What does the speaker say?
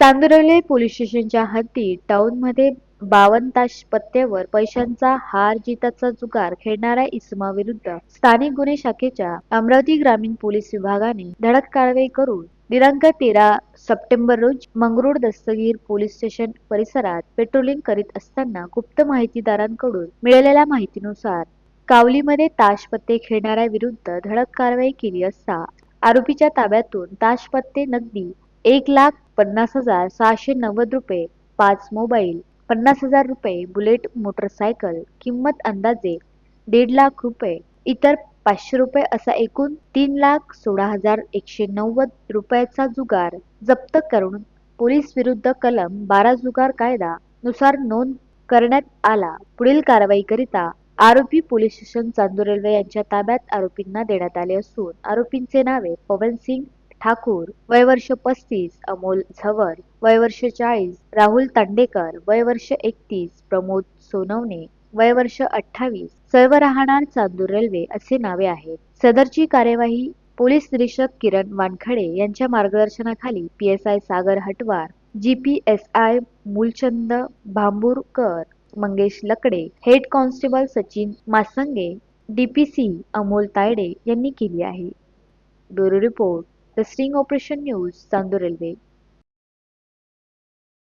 चांदुरले police स्टेशनच्या हद्दीत टाऊनमध्ये बावन्न तास पत्त्यावर पैशांचा हार जिताचा जुगार खेळणाऱ्या इसमाविरुद्ध स्थानिक गुन्हे शाखेच्या अमरावती ग्रामीण पोलीस विभागाने धडक कारवाई करून दिनांक तेरा सप्टेंबर रोजी मंगरुळ दस्तगीर पोलीस स्टेशन परिसरात पेट्रोलिंग करीत असताना गुप्त माहितीदारांकडून मिळालेल्या माहितीनुसार कावलीमध्ये ताश पत्ते खेळणाऱ्या विरुद्ध धडक कारवाई केली असता आरोपीच्या ताब्यातून ताश पत्ते नगदी एक लाख पन्नास हजार सहाशे नव्वद रुपये पाच मोबाईल पन्नास हजार रुपये बुलेट मोटरसायकल किंमत अंदाजे दीड लाख रुपये इतर पाचशे रुपये असा एकूण तीन लाख सोळा हजार एकशे नव्वद रुपयाचा जुगार जप्त करून पोलीस विरुद्ध कलम बारा जुगार कायदा नुसार नोंद करण्यात आला. पुढील कारवाईकरिता आरोपी पोलीस स्टेशन चांदूर रेल्वे यांच्या ताब्यात आरोपींना देण्यात आले असून आरोपींचे नावे पवन सिंग ठाकूर वय वर्ष पस्तीस अमोल झवर वय वर्ष चाळीस राहुल तांडेकर वय वर्ष एकतीस प्रमोद सोनवणे वय वर्ष अठ्ठावीस सर्व राहणार चांदूर रेल्वे असे नावे आहेत. सदरची कार्यवाही पोलीस निरीक्षक किरण वानखडे यांच्या मार्गदर्शनाखाली P S I Sagar Hatwar ji P S I Mulchand Bhamburkar Mangesh Lakde head constable Sachin Masange DPC Amol Tayde यांनी केली आहे. Bureau report. The sting operation used Sando Railway.